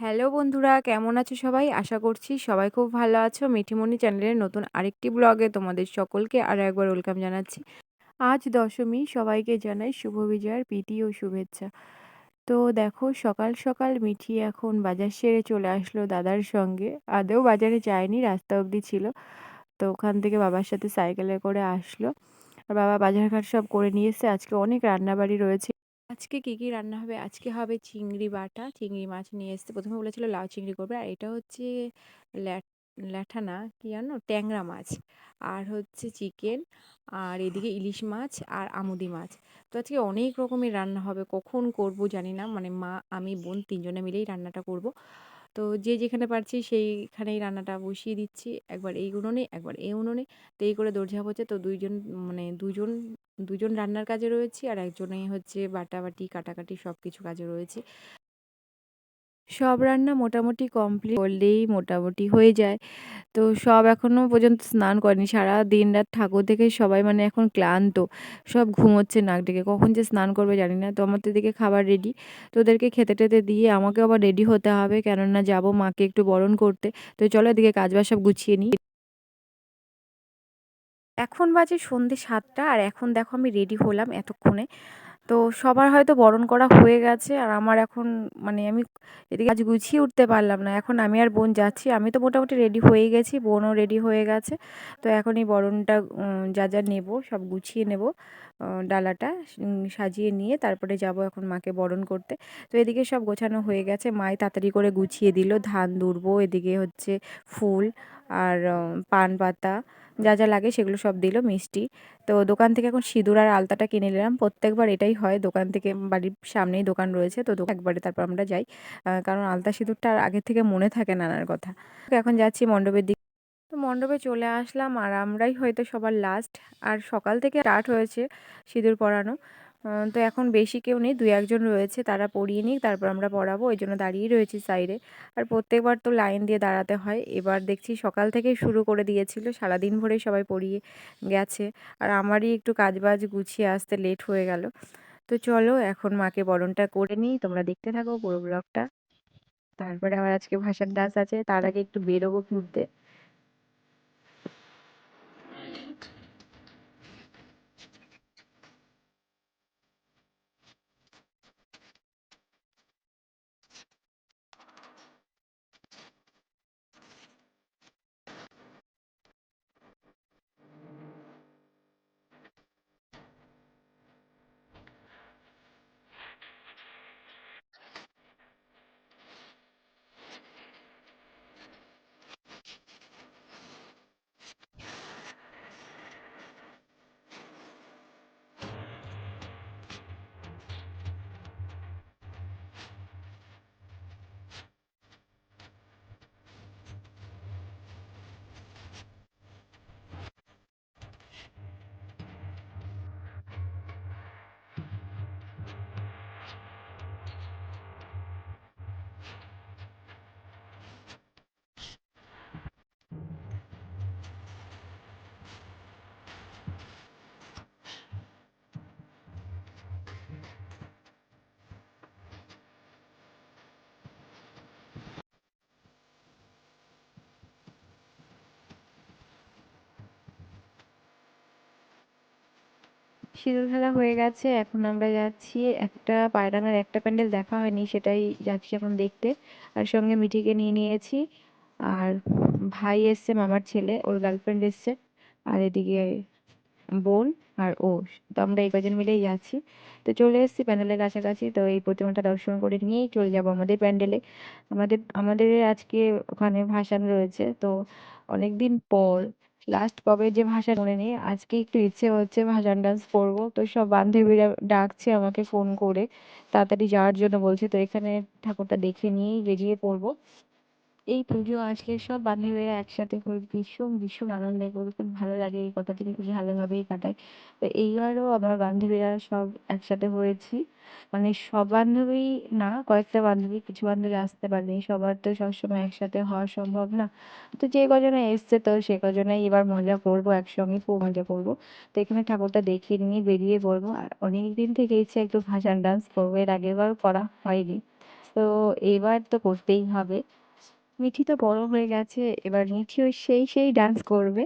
Hello বন্ধুরা, কেমন আছো সবাই? আশা করছি সবাই খুব ভালো আছো। মিঠিমণি চ্যানেলের নতুন আরেকটি ব্লগে তোমাদের সকলকে আরও একবার ওয়েলকাম জানাচ্ছি। আজ দশমী, সবাইকে জানাই শুভ বিজয়ার প্রীতি ও শুভেচ্ছা। তো দেখো, সকাল সকাল মিঠি এখন বাজার সেরে চলে আসলো দাদার সঙ্গে। আদেও বাজারে যায়নি, রাস্তা অবধি ছিল। তো ওখান থেকে বাবার সাথে সাইকেলে করে আসলো। আর বাবা বাজারঘাট সব করে নিয়ে এসছে। আজকে অনেক রান্নাবাড়ি রয়েছে। আজকে কী কী রান্না হবে? আজকে হবে চিংড়ি বাটা, চিংড়ি মাছ নিয়ে এসছে। প্রথমে বলেছিল লাউ চিংড়ি করবে। আর এটা হচ্ছে ল্যাট, ল্যাঠা না, কী জানো? ট্যাংরা মাছ। আর হচ্ছে চিকেন, আর এদিকে ইলিশ মাছ, আর আমুদি মাছ। তো আজকে অনেক রকমের রান্না হবে। কখন করব জানি না। মানে মা, আমি, বোন তিনজনে মিলেই রান্নাটা করব। তো যে যেখানে পারছি সেইখানেই রান্নাটা বসিয়ে দিচ্ছি। একবার এই উনুনে, একবার এই উনুনে। তো এই করে দৌড়ঝাঁপ হচ্ছে। তো দুইজন মানে দুজন দুজন রান্নার কাজে রয়েছি আর একজনেই হচ্ছে বাটাবাটি, কাটাকাটি সব কিছু কাজে রয়েছি। সব রান্না মোটামুটি কমপ্লিট করলেই মোটামুটি হয়ে যায়। তো সব এখনও পর্যন্ত স্নান করেনি। সারা দিন রাত ঠাকুর দেখে সবাই মানে এখন ক্লান্ত। সব ঘুমোচ্ছে নাক ডেকে। কখন যে স্নান করবে জানি না। তো আমার তো এদিকে খাবার রেডি তো ওদেরকে খেতে টেতে দিয়ে আমাকে আবার রেডি হতে হবে। কেননা যাব মাকে একটু বরণ করতে। তো চলো এদিকে কাজবাজ সব গুছিয়ে নিই। এখন বাজে সন্ধে সাতটা। আর এখন দেখো আমি রেডি হলাম এতক্ষণে। তো সবার হয়তো বরণ করা হয়ে গেছে। আর আমার এখন মানে আমি এদিকে আজ গুছিয়ে উঠতে পারলাম না। এখন আমি আর বোন যাচ্ছি। আমি তো মোটামুটি রেডি হয়ে গেছি, বোনও রেডি হয়ে গেছে। তো এখন এই বরণটা যা যা নেব সব গুছিয়ে নেব ডালাটা সাজিয়ে নিয়ে তারপরে যাব এখন মাকে বরণ করতে। তো এদিকে সব গোছানো হয়ে গেছে। মাই তাড়াতাড়ি করে গুছিয়ে দিল। ধান দুর্বো এদিকে হচ্ছে ফুল আর পান পাতা যা যা লাগে সেগুলো সব দিল, মিষ্টি। তো দোকান থেকে এখন সিঁদুর আর আলতাটা কিনে নিলাম। প্রত্যেকবার এটাই হয়, দোকান থেকে বাড়ির সামনেই দোকান রয়েছে, তো একবারে তারপর আমরা যাই। কারণ আলতা সিঁদুরটা আর আগের থেকে মনে থাকে নানার কথা। এখন যাচ্ছি মণ্ডপের দিকে। তো মণ্ডপে চলে আসলাম আর আমরাই হয়তো সবার লাস্ট আর সকাল থেকে স্টার্ট হয়েছে সিঁদুর পরানো। তো এখন বেশি কেউ নেই, দুই একজন রয়েছে, তারা পড়িয়ে নিক, তারপর আমরা পড়াবো, ওই জন্য দাঁড়িয়ে রয়েছি সাইডে। আর প্রত্যেকবার তো লাইন দিয়ে দাঁড়াতে হয়, এবার দেখছি সকাল থেকেই শুরু করে দিয়েছিল, সারাদিন ভরেই সবাই পড়িয়ে গেছে। আর আমারই একটু কাজবাজ গুছিয়ে আসতে লেট হয়ে গেল। তো চলো, এখন মাকে বরণটা করে নিই, তোমরা দেখতে থাকো পুরো ব্লগটা। তারপরে আবার আজকে ভাষার ডান্স আছে, তার আগে একটু বেরোবো ঘুরতে। সিঁদুর খেলা হয়ে গেছে, এখন আমরা যাচ্ছি। একটা পায়রানার একটা প্যান্ডেল দেখা হয়নি, সেটাই যাচ্ছি এখন দেখতে। আর সঙ্গে মিঠিকে নিয়ে নিয়েছি। আর ভাই এসছে, মামার ছেলে, ওর গার্লফ্রেন্ড এসছে। আর এদিকে বোন আর ও, তো আমরা এই কজন মিলেই যাচ্ছি। তো চলে এসেছি প্যান্ডেলের কাছাকাছি, তো এই প্রতিমাটা দর্শন করে নিয়েই চলে যাব আমাদের প্যান্ডেলে। আমাদের আমাদের আজকে ওখানে ভাসান রয়েছে, তো অনেক দিন পর লাস্ট কবে যে ভাষা মনে নেই, আজকে একটু ইচ্ছে হচ্ছে ভাসান ডান্স করব। তো সব বান্ধবীরা ডাকছে আমাকে ফোন করে, তাড়াতাড়ি যাওয়ার জন্য বলছে, তো এখানে ঠাকুরটা দেখে নিয়েই বেরিয়ে পড়ব। এই পুজো আজকে সব বান্ধবীরা একসাথে করে ভীষণ ভীষণ আনন্দ করি, খুব ভালো লাগে। এই দিন খুব ভালোভাবেই কাটাই। তো এইবারও আমার বান্ধবীরা সব একসাথে হয়েছি। মানে সব বান্ধবী না, কয়েকটা বান্ধবী, কিছু বান্ধবী আসতে পারেনি। সবার তো সবসময় একসাথে হওয়া সম্ভব না। তো যে কজনে এসছে তো সে কজনেই এবার মজা করব, একসঙ্গে খুব মজা করব। তো এখানে ঠাকুরটা দেখিয়ে নিয়ে বেরিয়ে পড়ব। আর অনেক দিন থেকে ইচ্ছে একটু ভাসান ডান্স করব, এর আগেরবার করা হয়নি। তো এবার তো করতেই হবে। মিঠি তো বড় হয়ে গেছে, এবার মিঠিও সেই সেই ডান্স করবে।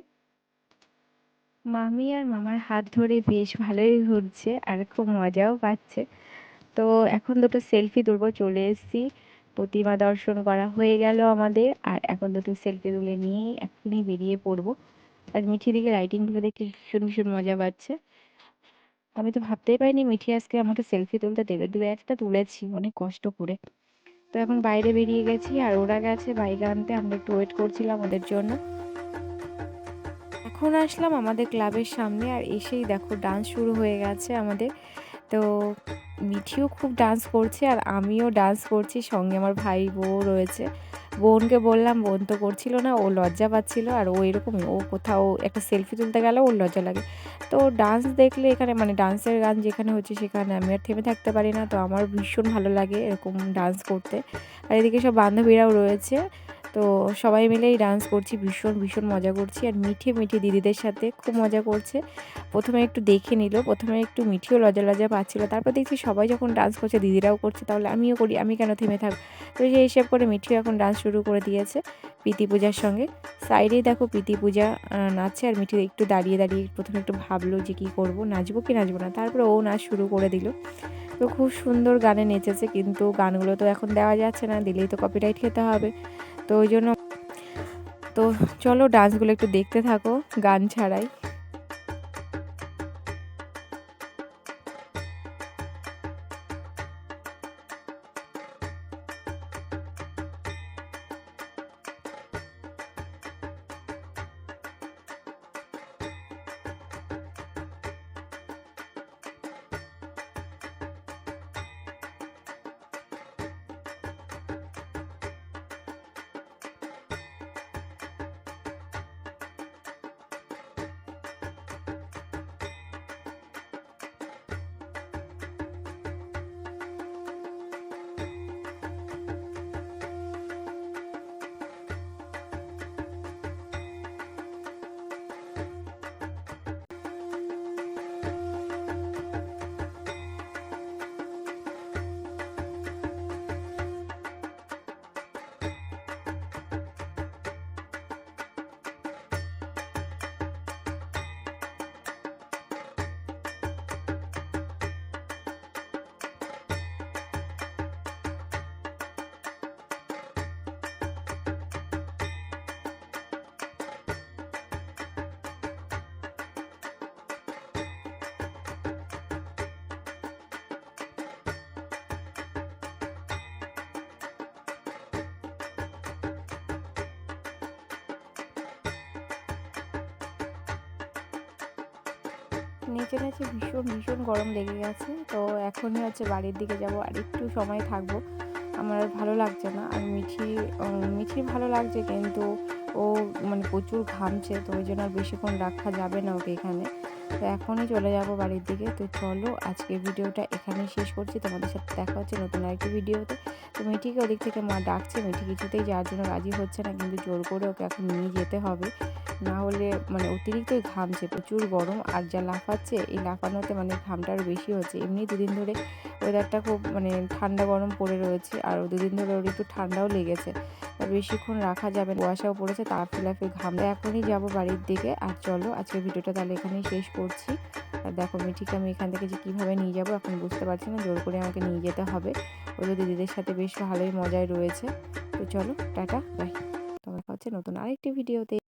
মামি আর মামার হাত ধরে বেশ ভালোই ঘুরছে, আর খুব মজাও পাচ্ছে। তো এখন দুটো সেলফি তুলবো, চলে এসেছি। প্রতিমা দর্শন করা হয়ে গেল আমাদের, আর এখন দুটো সেলফি তুলে নিয়েই এখনই বেরিয়ে পড়ব। আর মিঠি দিকে লাইটিংগুলো দেখে ভীষণ ভীষণ মজা পাচ্ছে। আমি তো ভাবতেই পারিনি মিঠি আজকে আমাকে সেলফি তুলতে দেবে। দু একটা তুলেছি, অনেক কষ্ট করে। তো এখন বাইরে বেরিয়ে গেছি আর ওরা গেছে বাইক আনতে। আমরা একটু ওয়েট করছিলাম ওদের জন্য। এখন আসলাম আমাদের ক্লাবের সামনে আর এসেই দেখো ডান্স শুরু হয়ে গেছে আমাদের। তো মিঠিও খুব ডান্স করছে আর আমিও ডান্স করছি, সঙ্গে আমার ভাই বউ রয়েছে। বোনকে বললাম, বোন তো করছিল না, ও লজ্জা পাচ্ছিল আর ও এরকমই, ও কোথাও একটা সেলফি তুলতে গেলে, ওর লজ্জা লাগে। তো ডান্স দেখলে এখানে মানে ডান্সের গান যেখানে হচ্ছে সেখানে আমি আর থেমে থাকতে পারি না। তো আমার ভীষণ ভালো লাগে এরকম ডান্স করতে। আর এদিকে সব বান্ধবীরাও রয়েছে। তো সবাই মিলেই ডান্স করছি, ভীষণ ভীষণ মজা করছি। আর মিঠে মিঠে দিদিদের সাথে খুব মজা করছে। প্রথমে একটু দেখে নিল, প্রথমে একটু মিঠিও লজা লজা পাচ্ছিলো। তারপর দেখছি সবাই যখন ডান্স করছে, দিদিরাও করছে, তাহলে আমিও করি, আমি কেন থেমে থাকব তো সেই হিসেব করে মিঠিও এখন ডান্স শুরু করে দিয়েছে। প্রীতি পূজার সঙ্গে। সাইডে দেখো প্রীতি পূজা নাচছে আর মিঠি একটু দাঁড়িয়ে দাঁড়িয়ে প্রথমে একটু ভাবলো যে কী করব, নাচবো কি নাচবো না। তারপরে ও নাচ শুরু করে দিল। তো খুব সুন্দর গানে নেচেছে, কিন্তু গানগুলো তো এখন দেওয়া যাচ্ছে না, দিলেই তো কপিরাইট খেতে হবে। তো ওই জন্য তো চলো ডান্সগুলো একটু দেখতে থাকো, গান ছাড়াই। নিচে নিচে ভীষণ ভীষণ গরম লেগে গেছে। তো এখনই হচ্ছে বাড়ির দিকে যাব, আর একটু সময় থাকব। আমার আর ভালো লাগছে না। আর মিঠি মিঠির ভালো লাগছে, কিন্তু ও মানে প্রচুর ঘামছে, তো ওই জন্য আর বেশিক্ষণ রাখা যাবে না ওকে এখানে। তো এখনই চলে যাব বাড়ির দিকে। তো চলো আজকে ভিডিওটা এখানেই শেষ করছি। তোমাদের সাথে দেখা হচ্ছে নতুন আরেকটি ভিডিওতে। তো মিঠিকে ওদিক থেকে মা ডাকছে। মিঠি কিছুতেই যাওয়ার জন্য রাজি হচ্ছে না, কিন্তু জোর করে ওকে এখন নিয়ে যেতে হবে। না হলে মানে অতিরিক্তই ঘামছে, প্রচুর গরম। আর যা লাফাচ্ছে, এই লাফানোতে মানে ঘামটা আরও বেশি হচ্ছে। এমনি দুদিন ধরে ওয়েদারটা খুব মানে ঠান্ডা গরম পড়ে রয়েছে আর দুদিন ধরে ওর একটু ঠান্ডাও লেগেছে। বেশিক্ষণ রাখা যাবে কুয়াশাও পড়েছে তার ফিলাফি ঘামটা এখনই যাব বাড়ির দিকে। আর চলো, আজকের ভিডিওটা তাহলে এখানেই শেষ করছি। আর দেখো, মিঠিকে, আমি এখান থেকে যে কীভাবে নিয়ে যাব এখন বুঝতে পারছি না। জোর করে আমাকে নিয়ে যেতে হবে। ও তো দিদিদের সাথে বেশ ভালোই মজায় রয়েছে। তো চলো, টাটা, বাই। তোমার হচ্ছে নতুন আরেকটি ভিডিওতে।